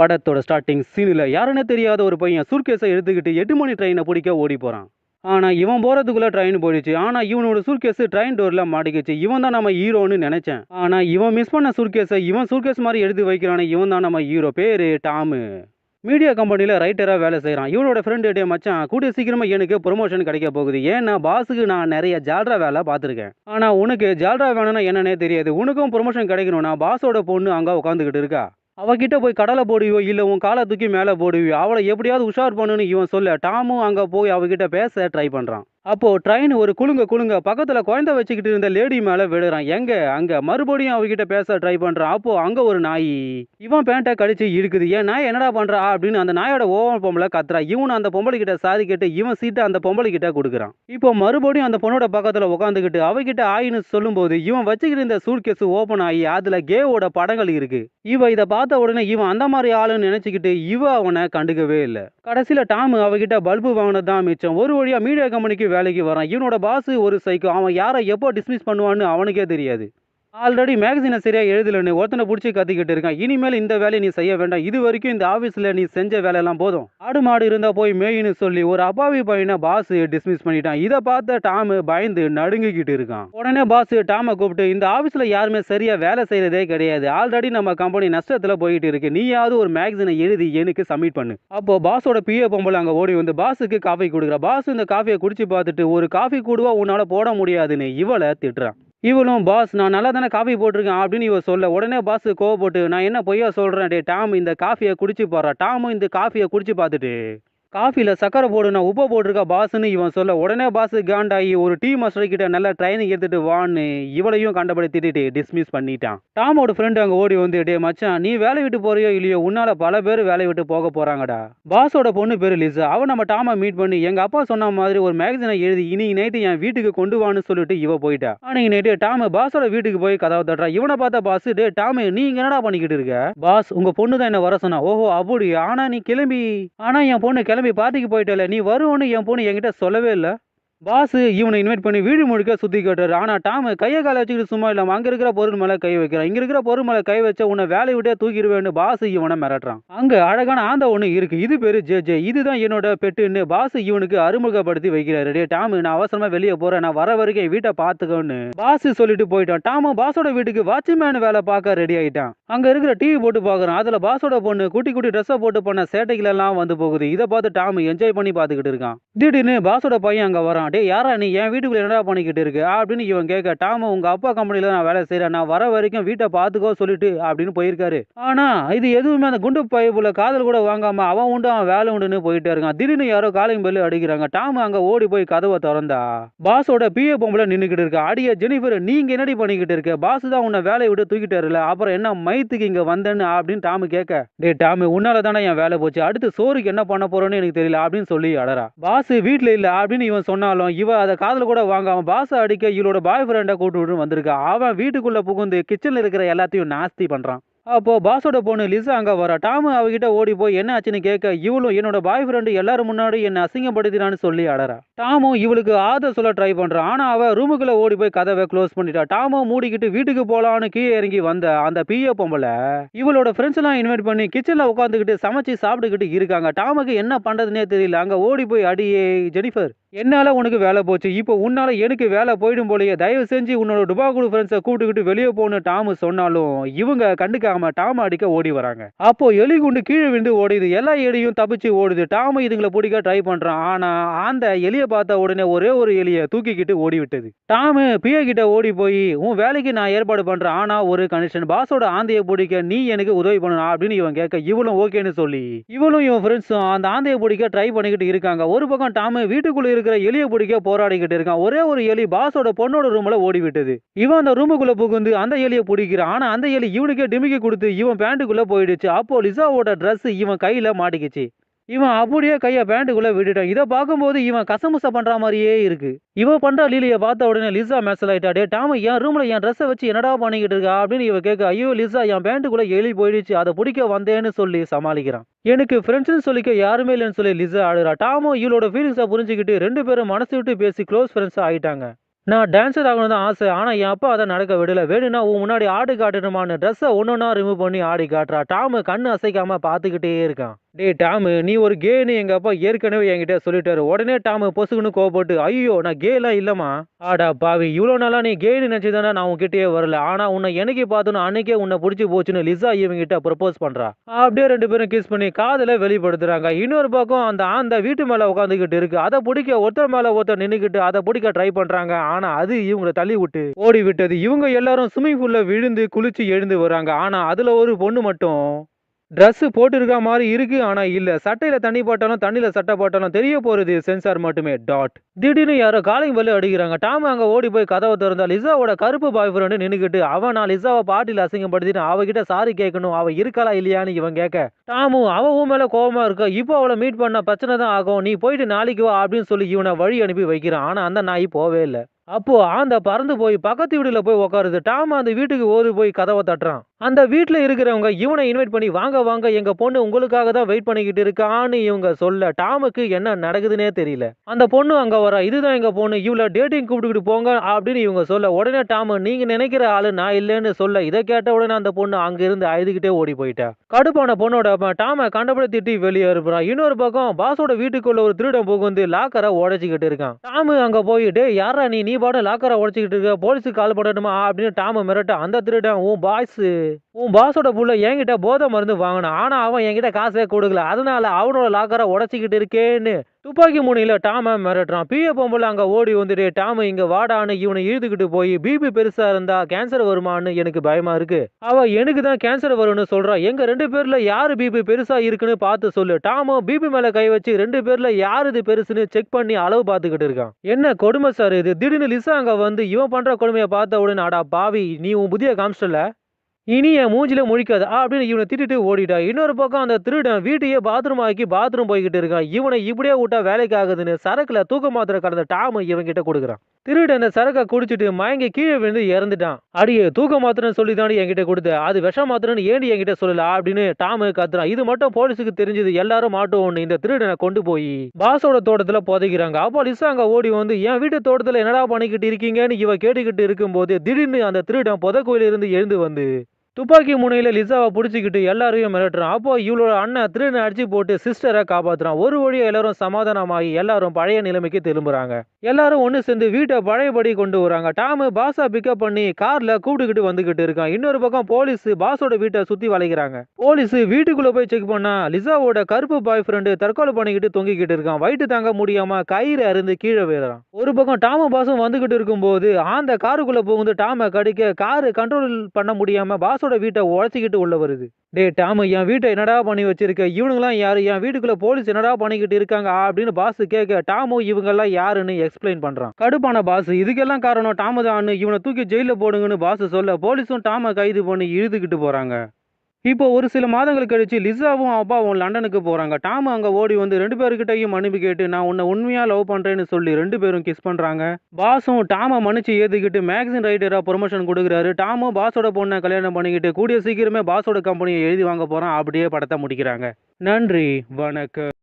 படத்தோட ஸ்டார்டிங் சீனில் யாருன்னே தெரியாத ஒரு பையன் சூர்கேஸை எடுத்துக்கிட்டு எட்டு மணி ட்ரெயினை பிடிக்க ஓடி போகிறான் ஆனால் இவன் போகிறதுக்குள்ளே ட்ரெயின் போயிடுச்சு. ஆனால் இவனோட சூர்கேஸ் ட்ரெயின் டோரில் மாட்டிக்கிச்சு. இவன் தான் நம்ம ஹீரோன்னு நினச்சேன். ஆனால் இவன் மிஸ் பண்ண சூர்கேஸை இவன் சூர்கேஸ் மாதிரி எடுத்து வைக்கிறானே இவன் தான் நம்ம ஹீரோ. பேர் டாமு. மீடியா கம்பெனியில் ரைட்டராக வேலை செய்கிறான் இவனோட ஃப்ரெண்டு டே மச்சான் கூடிய சீக்கிரமாக எனக்கு ப்ரொமோஷன் கிடைக்க போகுது. ஏன்னா பாஸுக்கு நான் நிறைய ஜால்ரா வேலை பார்த்துருக்கேன். ஆனால் உனக்கு ஜால்ரா வேணும்னா என்னன்னே தெரியாது. உனக்கும் ப்ரொமோஷன் கிடைக்கணும்னா பாஸோட பொண்ணு அங்கே உட்காந்துக்கிட்டு இருக்கா? அவகிட்ட போய் கடலை போடுவியோ இல்லை உன் காலை தூக்கி மேலே போடுவியோ அவளை எப்படியாவது உஷார் பண்ணுன்னு இவன் சொல்ல. டாமும் அங்கே போய் அவகிட்ட பேச ட்ரை பண்ணுறான் அப்போது ட்ரெயின் ஒரு குலுங்க குலுங்க பக்கத்தில் குழந்தை வச்சுக்கிட்டு இருந்த லேடி மேலே விழுறான். எங்கே? அங்கே மறுபடியும் அவகிட்ட பேச ட்ரை பண்ணுறான் அப்போது அங்கே ஒரு நாய். இவன் பேண்ட்டை கடிச்சு இழுக்குது. ஏன் நாய் என்னடா பண்றா? அப்படின்னு அந்த நாயோட ஓவன் பொம்பளை கத்துறா. இவன் அந்த பொம்பளைக்கிட்ட சாதி கேட்டு இவன் சீட்டை அந்த பொம்பளை கிட்ட கொடுக்குறான். இப்போ மறுபடியும் அந்த பொண்ணோட பக்கத்தில் உட்காந்துக்கிட்டு அவகிட்ட ஆயின்னு சொல்லும்போது இவன் வச்சுக்கிட்டு இருந்த சூட்கேஸ் ஓப்பன் ஆகி அதில் கேவோட படங்கள் இருக்கு. இவன் இதை பார்த்த உடனே இவன் அந்த மாதிரி ஆளுன்னு நினச்சிக்கிட்டு இவ அவனை கண்டுக்கவே இல்லை. கடைசியில் டாம் அவகிட்ட பல்பு வாங்கினது தான் மிச்சம். ஒரு வழியாக மீடியா கம்பெனிக்கு வேலைக்கு வரான் இவனோட பாஸ் ஒரு சைக்கோ அவன் யாரை எப்போ டிஸ்மிஸ் பண்ணுவான்னு அவனுக்கே தெரியாது. ஆல்ரெடி மேகசினை சரியாக எழுதலன்னு ஒருத்தனை பிடிச்சி கத்திக்கிட்டு இருக்கான். இனிமேல் இந்த வேலையை நீ செய்ய வேண்டாம். இது வரைக்கும் இந்த ஆஃபீஸில் நீ செஞ்ச வேலையெல்லாம் போதும். ஆடு மாடு இருந்தால் போய் மேயின்னு சொல்லி ஒரு அப்பாவி பையனை பாஸ் டிஸ்மிஸ் பண்ணிட்டான். இதை பார்த்த டாம் பயந்து நடுங்கிக்கிட்டு இருக்கான். உடனே பாஸ் டாமை கூப்பிட்டு இந்த ஆஃபீஸில் யாருமே சரியாக வேலை செய்கிறதே கிடையாது. ஆல்ரெடி நம்ம கம்பெனி நஷ்டத்தில் போயிட்டு இருக்கு. நீயாவது ஒரு மேகசினை எழுதி எனக்கு சப்மிட் பண்ணு. அப்போ பாஸோட பிஏ பொம்பளை அங்கே ஓடி வந்து பாஸுக்கு காஃபி கொடுக்குறா. பாஸ் இந்த காஃபியை குடிச்சு பார்த்துட்டு ஒரு காஃபி கூடுவா உன்னால் போட முடியாதுன்னு இவளை திட்டுறான். இவளும் பாஸ் நான் நல்லா தானே காஃபி போட்டிருக்கேன் அப்படின்னு இவ சொல்ல உடனே பாஸ் கோவப்பட்டு நான் என்ன பொய்யா சொல்கிறேன் டே டாம் இந்த காஃபியை குடிச்சு போறா டாமும் இந்த காஃபியை குடிச்சு பார்த்துட்டு காஃபியில் சக்கரை போடு நான் போட்டிருக்கா பாஸ்ன்னு இவன் சொல்ல உடனே பாஸ் காண்டாகி ஒரு டீ மாஸ்டர் கிட்ட நல்லா ட்ரைனிங் எடுத்துட்டு வான்னு இவளையும் கண்டபடி திட்டிட்டு டிஸ்மிஸ் பண்ணிட்டான். டாமோட ஃப்ரெண்டு அங்கே ஓடி வந்து டே மச்சான் நீ வேலை விட்டு போறியோ இல்லையோ? உன்னால பல பேர் வேலை விட்டு போக போறாங்கடா. பாஸோட பொண்ணு பேர் லிசா. அவன் நம்ம டாமை மீட் பண்ணி எங்க அப்பா சொன்ன மாதிரி ஒரு மேகசினை எழுதி இன்னைக்கு நைட்டு என் வீட்டுக்கு கொண்டு வான்னு சொல்லிட்டு இவ போயிட்டா. அன்னைக்கு நைட்டு டாம பாஸோட வீட்டுக்கு போய் கதவை தட்டுறா. இவனை பார்த்தா பாஸ் டே டாம் நீ இங்க என்னடா பண்ணிக்கிட்டு இருக்க? பாஸ் உங்க பொண்ணு தான் என்ன வர சொன்னா. ஓஹோ அப்படி ஆனா நீ கிளம்பி ஆனா என் பொண்ணு கிளம்பி பார்ட்டிக்கு போயிட்டல நீ வருவோன்னு என் பொண்ணு என்கிட்ட சொல்லவே இல்லை. பாஸ் இவனை இன்வைட் பண்ணி வீடு முழுக்க சுற்றி கேட்டார் ஆனால் டாம் கையை காலை வச்சுக்கிட்டு சும்மா இல்லாமல் அங்கே இருக்கிற பொருள் மேலே கை வைக்கிறான். இங்கே இருக்கிற பொருள் மேலே கை வச்ச உன்னை வேலையை விட்டே தூக்கிடுவேன்னு பாஸ் இவனை மிரட்டுறான். அங்கே அழகான ஆந்த ஒன்று இருக்குது இது பேர் ஜே ஜே. இதுதான் என்னோட பெட்டுன்னு பாஸ் இவனுக்கு அறிமுகப்படுத்தி வைக்கிறாரு. டே டாம் நான் அவசரமாக வெளியே போகிறேன் நான் வர வரைக்கும் என் வீட்டை பார்த்துக்கோன்னு. பாஸ் சொல்லிட்டு போயிட்டான். டாமும் பாஸோட வீட்டுக்கு வாட்ச்மேன் வேலை பார்க்க ரெடி ஆகிட்டான் அங்கே இருக்கிற டிவி போட்டு பார்க்குறான். அதில் பாஸோட பொண்ணு குட்டி குட்டி ட்ரெஸ்ஸை போட்டு பண்ண சேட்டைகளெல்லாம் வந்து போகுது. இதை பார்த்து டாம் என்ஜாய் பண்ணி பார்த்துக்கிட்டு இருக்கான். திடீர்னு பாஸோட பையன் அங்கே வரான். டே யாரா நீ? என் வீட்டுக்குள்ளே என்னடா பண்ணிக்கிட்டு இருக்கு? அப்படின்னு இவன் கேட்க டாம உங்க அப்பா கம்பெனியில் நான் வேலை செய்கிறேன் நான் வர வரைக்கும் வீட்டை பார்த்துக்கோ சொல்லிட்டு அப்படின்னு போயிருக்காரு. ஆனா இது எதுவுமே அந்த குண்டு பைப்புல காதல் கூட வாங்காம அவன் உண்டு அவன் வேலை உண்டுன்னு போயிட்டே இருக்கான். திடீர்னு யாரோ காலிங் பெல்லு அடிக்கிறாங்க. டாம் அங்க ஓடி போய் கதவை திறந்தா பாஸோட பிஏ பொம்பளை நின்னுக்கிட்டு இருக்கா. அடிய ஜெனிஃபர் நீங்க என்னடி பண்ணிக்கிட்டு இருக்க? பாஸ் தான் உன்னை வேலையை விட்டு தூக்கிட்டாருல. அப்புறம் என்ன மைத்துக்கு இங்க வந்தேன்னு? அப்படின்னு டாமு கேட்க டே டாமு உன்னால தானே என் வேலை போச்சு. அடுத்து சோறுக்கு என்ன பண்ண போறோன்னு எனக்கு தெரியல அப்படின்னு சொல்லி அடரா பாஸ் வீட்டில் இல்லை அப்படின்னு இவன் இருந்தாலும் இவ அதை காதில் கூட வாங்காம பாஸ் அடிக்க இவளோட பாய் ஃப்ரெண்டை கூட்டு விட்டு வந்திருக்கா. அவன் வீட்டுக்குள்ள புகுந்து கிச்சன்ல இருக்கிற எல்லாத்தையும் நாஸ்தி பண்றான். அப்போ பாஸோட பொண்ணு லிசா அங்கே வரா. டாமு அவகிட்ட ஓடி போய் என்ன ஆச்சுன்னு கேட்க இவளும் என்னோட பாய் ஃப்ரெண்டு எல்லாரும் முன்னாடி என்னை அசிங்கப்படுத்தினான்னு சொல்லி அடறா. டாமும் இவளுக்கு ஆதர் சொல்ல ட்ரை பண்ணுறான் ஆனால் அவள் ரூமுக்குள்ளே ஓடி போய் கதவை க்ளோஸ் பண்ணிட்டா. டாமும் மூடிக்கிட்டு வீட்டுக்கு போகலான்னு கீழே இறங்கி வந்த அந்த பிஏ பொம்பளை இவளோட ஃப்ரெண்ட்ஸ்லாம் இன்வைட் பண்ணி கிச்சனில் உட்காந்துக்கிட்டு சமைச்சு சாப்பிட்டுக்கிட்டு இருக்காங்க. டாமுக்கு என்ன பண்ணுறதுனே தெரியல. அங்கே ஓடி போய் அடியே ஜெனிஃபர் என்னால் உனக்கு வேலை போச்சு. இப்போ உன்னால எனக்கு வேலை போயிடும் போலயே. தயவு செஞ்சு உன்னோட டுபாகுடு ஃப்ரெண்ட்ஸை கூட்டுக்கிட்டு வெளியே போன்னு டாமு சொன்னாலும் இவங்க கண்டுக்காம டாம அடிக்க ஓடி வராங்க. அப்போ எலி குண்டு கீழே விழுந்து ஓடிது. எல்லா எலியும் தப்பிச்சு ஓடுது. டாம இதுங்களை பிடிக்க ட்ரை பண்றான். ஆனா அந்த எலியை பார்த்த உடனே ஒரே ஒரு எலியை தூக்கிக்கிட்டு ஓடி விட்டது டாமு பிய கிட்ட ஓடி போய் உன் வேலைக்கு நான் ஏற்பாடு பண்றேன். ஆனா ஒரு கண்டிஷன் பாஸோட ஆந்தையை பிடிக்க நீ எனக்கு உதவி பண்ணணும். அப்படின்னு இவன் கேட்க இவளும் ஓகேன்னு சொல்லி. இவளும் இவன் ஃப்ரெண்ட்ஸும் அந்த ஆந்தையை பிடிக்க ட்ரை பண்ணிக்கிட்டு இருக்காங்க. ஒரு பக்கம் டாமு வீட்டுக்குள்ள இருக்கிற எலியை பிடிக்க போராடிக்கிட்டு இருக்கான். ஒரே ஒரு எலி பாஸோட பொண்ணோட ரூம்ல ஓடி விட்டது இவன் அந்த ரூமுக்குள்ள புகுந்து அந்த எலியை பிடிக்கிறான். ஆனா அந்த எலி இவனுக்கே டிமிக்கி கொடுத்து இவன் பேண்டுக்குள்ளே போயிடுச்சு. அப்போ லிசாவோட ட்ரெஸ் இவன் கையில் மாட்டிக்கிச்சு. இவன் அப்படியே கையை பேண்ட்டுக்குள்ளே விட்டுட்டான். இதை பார்க்கும்போது இவன் கசமுசை பண்ணுற மாதிரியே இருக்கு. இவன் பண்ணுற லீலையை பார்த்த உடனே லிசா மேசல் ஆகிட்டாடே டாம என் ரூமில் என் ட்ரெஸ்ஸை வச்சு என்னடா பண்ணிக்கிட்டு இருக்கா? அப்படின்னு இவன் கேட்க ஐயோ லிசா என் பேண்டுக்குள்ளே எலி போயிடுச்சு. அதை பிடிக்க வந்தேன்னு சொல்லி சமாளிக்கிறான். எனக்கு ஃப்ரெண்ட்ஸ்னு சொல்லிக்க யாருமே இல்லைன்னு சொல்லி லிசா ஆடுறா. டாமோ இவளோட ஃபீலிங்ஸை புரிஞ்சுக்கிட்டு ரெண்டு பேரும் மனசு விட்டு பேசி க்ளோஸ் ஃப்ரெண்ட்ஸாக ஆகிட்டாங்க நான் டான்ஸர் ஆகணும் தான் ஆசை. ஆனால் என் அப்பா அதை நடக்க விடல. வேணும்னா உன் முன்னாடி ஆடி காட்டணுமான்னு ட்ரெஸ்ஸை ஒன்று ஒன்றா ரிமூவ் பண்ணி ஆடி காட்டுறா. டாமு கண் அசைக்காம பார்த்துக்கிட்டே இருக்கான். டேய் டாமு நீ ஒரு கேன்னு எங்கள் அப்பா ஏற்கனவே என்கிட்ட சொல்லிட்டாரு. உடனே டாமு பொசுக்குன்னு கோவப்பட்டு ஐயோ நான் கேலாம் இல்லைம்மா. ஆடா பாவி இவ்வளோ நாளாக நீ கேன்னு நினச்சிதானே நான் உன்கிட்டயே வரல. ஆனால் உன்னை என்னைக்கு பார்த்துன்னு அன்னைக்கே உன்னை பிடிச்சி போச்சுன்னு லிசா இவங்கிட்ட ப்ரப்போஸ் பண்ணுறா அப்படியே ரெண்டு பேரும் கிஸ் பண்ணி காதலை வெளிப்படுத்துறாங்க. இன்னொரு பக்கம் அந்த ஆந்த வீட்டு மேலே உட்காந்துக்கிட்டு இருக்கு. அதை பிடிக்க ஒருத்தர் மேலே ஒருத்தர் நின்றுக்கிட்டு அதை பிடிக்க ட்ரை பண்ணுறாங்க ஆனால் அது இவங்களை தள்ளி விட்டு ஓடி விட்டது இவங்க எல்லாரும் ஸ்விம்மிங் ஃபூலில் விழுந்து குளிச்சு எழுந்து வராங்க ஆனால் அதில் ஒரு பொண்ணு மட்டும் ட்ரெஸ்ஸு போட்டிருக்க மாதிரி இருக்குது ஆனால் இல்லை. சட்டையில் தண்ணி போட்டாலும் தண்ணியில் சட்டை போட்டாலும் தெரிய போகிறது சென்சார் மட்டுமே டாட் திடீர்னு யாரோ காலிங் பல்லு அடிக்கிறாங்க. டாம் அங்கே ஓடி போய் கதவை திறந்தா லிசாவோட கருப்பு பாய் ஃப்ரெண்டு நின்றுக்கிட்டு அவன் நான் லிசாவை பாட்டியில் அசிங்கப்படுத்திட்டு அவகிட்ட சாரி கேட்கணும். அவள் இருக்காளா இல்லையான்னு இவன் கேட்க டாமும் அவன் மேலே கோபமாக இருக்கா? இப்போ அவளை மீட் பண்ண பிரச்சனை தான் ஆகும். நீ போயிட்டு நாளைக்கு வா அப்படின்னு சொல்லி இவனை வழி அனுப்பி வைக்கிறான். ஆனால் அந்த நாய் போவே இல்லை. அப்போ அந்த பறந்து போய் பக்கத்து வீட்டில் போய் உட்காருது டாம் அந்த வீட்டுக்கு ஓடி போய் கதவை தட்டுறான். அந்த வீட்டில் இருக்கிறவங்க இவனை இன்வைட் பண்ணி வாங்க வாங்க எங்கள் பொண்ணு உங்களுக்காக தான் வெயிட் பண்ணிக்கிட்டு இருக்கான்னு இவங்க சொல்ல டாமுக்கு என்ன நடக்குதுன்னே தெரியல. அந்த பொண்ணு அங்கே வரா இதுதான் எங்கள் பொண்ணு இவ்வளோ டேட்டிங் கூப்பிட்டுக்கிட்டு போங்க அப்படின்னு இவங்க சொல்ல உடனே டாமு நீங்கள் நினைக்கிற ஆளு நான் இல்லைன்னு சொல்ல இதை கேட்ட உடனே அந்த பொண்ணு அங்கேருந்து அழுதுகிட்டே ஓடி போயிட்டா. கடுப்பான பொண்ணோட டாமை டாம கண்டபடி திட்டி வெளியே இருப்பான் இன்னொரு பக்கம் பாஸோட வீட்டுக்குள்ள ஒரு திருடம் புகுந்து லாக்கரை உடைச்சிக்கிட்டு இருக்கான். டாமு அங்கே போயிட்டு யாரா நீ? நீ பாட லாக்கரை உடச்சிக்கிட்டு இருக்க போலீஸுக்கு கால் போடணுமா அப்படின்னு டாம மிரட்ட அந்த திருடன் உன் பாய்ஸ் உன் பாஸோட புள்ள என்கிட்ட போதை மருந்து வாங்கினான். ஆனா அவன் என்கிட்ட காசே கொடுக்கல. அதனால அவனோட லாக்கரை உடச்சிக்கிட்டு இருக்கேன்னு துப்பாக்கி முனையில் டாம மிரட்டுறான். பிஏ பொம்பளை அங்க ஓடி வந்துட்டு டாம இங்க வாடான்னு இவனை இழுத்துக்கிட்டு போய் பிபி பெருசா இருந்தா கேன்சர் வருமான்னு எனக்கு பயமா இருக்கு. அவ எனக்கு தான் கேன்சர் வரும்னு சொல்றா. எங்க ரெண்டு பேர்ல யாரு பிபி பெருசா இருக்குன்னு பார்த்து சொல்லு. டாமும் பிபி மேல கை வச்சு ரெண்டு பேர்ல யாரு இது பெருசுன்னு செக் பண்ணி அளவு பார்த்துக்கிட்டு இருக்கான். என்ன கொடுமை சார் இது? திடீர்னு லிசா அங்க வந்து இவன் பண்ற கொடுமையை பார்த்த உடனே அடா பாவி நீ உன் புதிய காமிச்சிட்டல? இனி என் மூஞ்சில முழிக்காது அப்படின்னு இவனை திட்டிட்டு ஓடிட்டா. இன்னொரு பக்கம் அந்த திருடன் வீட்டையே பாத்ரூம் ஆக்கி பாத்ரூம் போய்கிட்டு இருக்கான். இவனை இப்படியே விட்டா வேலைக்கு ஆகுதுன்னு சரக்குல தூக்க மாத்திரை கடந்த டாம இவன் கிட்ட கொடுக்குறான். திருடன் அந்த சரக்கை குடிச்சிட்டு மயங்கி கீழே விழுந்து இறந்துட்டான். அடியே தூக்க மாத்திரன்னு சொல்லி தாண்டி என்கிட்ட கொடுத்த. அது விஷ மாத்திரன்னு ஏண்டி என்கிட்ட சொல்லல அப்படின்னு டாமு கத்துறான். இது மட்டும் போலீஸுக்கு தெரிஞ்சது எல்லாரும் மாட்டோம்னு இந்த திருடனை கொண்டு போய் பாஸோட தோட்டத்துல புதைக்கிறாங்க. அப்போ லிசா அங்க ஓடி வந்து என் வீட்டு தோட்டத்துல என்னடா பண்ணிக்கிட்டு இருக்கீங்கன்னு இவ கேட்டுக்கிட்டு இருக்கும்போது திடீர்னு அந்த திருடன் புதை இருந்து எழுந்து வந்து துப்பாக்கி முனையில் லிசாவை பிடிச்சிக்கிட்டு எல்லாரையும் மிரட்டுறான். அப்போ இவளோட அண்ணன் திருடன் அடிச்சு போட்டு சிஸ்டரை காப்பாத்துறான். ஒரு வழியா எல்லாரும் சமாதானமாகி எல்லாரும் பழைய நிலைமைக்கு திரும்புறாங்க. எல்லாரும் ஒன்று சேர்ந்து வீட்டை பழையபடி கொண்டு வராங்க. டாமு பாஸை பிக்கப் பண்ணி கார்ல கூப்பிட்டுக்கிட்டு வந்துகிட்டு இருக்கான். இன்னொரு பக்கம் போலீஸ் பாஸோட வீட்டை சுத்தி வளைக்கிறாங்க. போலீஸ் வீட்டுக்குள்ள போய் செக் பண்ணா லிசாவோட கருப்பு பாய் ஃப்ரெண்டு தற்கொலை பண்ணிக்கிட்டு தொங்கிக்கிட்டு இருக்கான். வயிற்று தாங்க முடியாம கயிறு அருந்து கீழே விழுறான். ஒரு பக்கம் டாமு பாஸும் வந்துகிட்டு இருக்கும்போது அந்த காருக்குள்ள புகுந்து டாமை கடிக்க காரு கண்ட்ரோல் பண்ண முடியாம பாஸோட வீட்டை உழைச்சிக்கிட்டு உள்ள வருது. டே டாமு என் வீட்டை என்னடா பண்ணி வச்சிருக்க? இவனுங்களாம் யாரு? என் வீட்டுக்குள்ள போலீஸ் என்னடா பண்ணிக்கிட்டு இருக்காங்க? அப்படின்னு பாஸ் கேட்க டாமு இவங்கெல்லாம் யாருன்னு எக்ஸ்பிளைன் பண்றான். கடுப்பான பாஸ் இதுக்கெல்லாம் காரணம் டாமு தான் இவனை தூக்கி ஜெயில போடுங்கன்னு பாஸ் சொல்ல போலீஸும் டாம கைது பண்ணி இழுத்துக்கிட்டு போறாங்க. இப்போ ஒரு சில மாதங்கள் கழிச்சு லிசாவும் அப்பாவும் லண்டனுக்கு போகிறாங்க டாம் அங்கே ஓடி வந்து ரெண்டு பேருக்கிட்டையும் மன்னிப்பு கேட்டு நான் உன்னை உண்மையாக லவ் பண்ணுறேன்னு சொல்லி ரெண்டு பேரும் கிஸ் பண்ணுறாங்க பாஸும் டாமை மன்னிச்சு ஏற்றிக்கிட்டு மேக்சின் ரைட்டராக ப்ரொமோஷன் கொடுக்குறாரு. டாமும் பாஸோட பொண்ணை கல்யாணம் பண்ணிக்கிட்டு கூடிய சீக்கிரமே பாஸோட கம்பெனியை எழுதி வாங்க போகிறான் அப்படியே படத்தை முடிக்கிறாங்க. நன்றி வணக்கம்.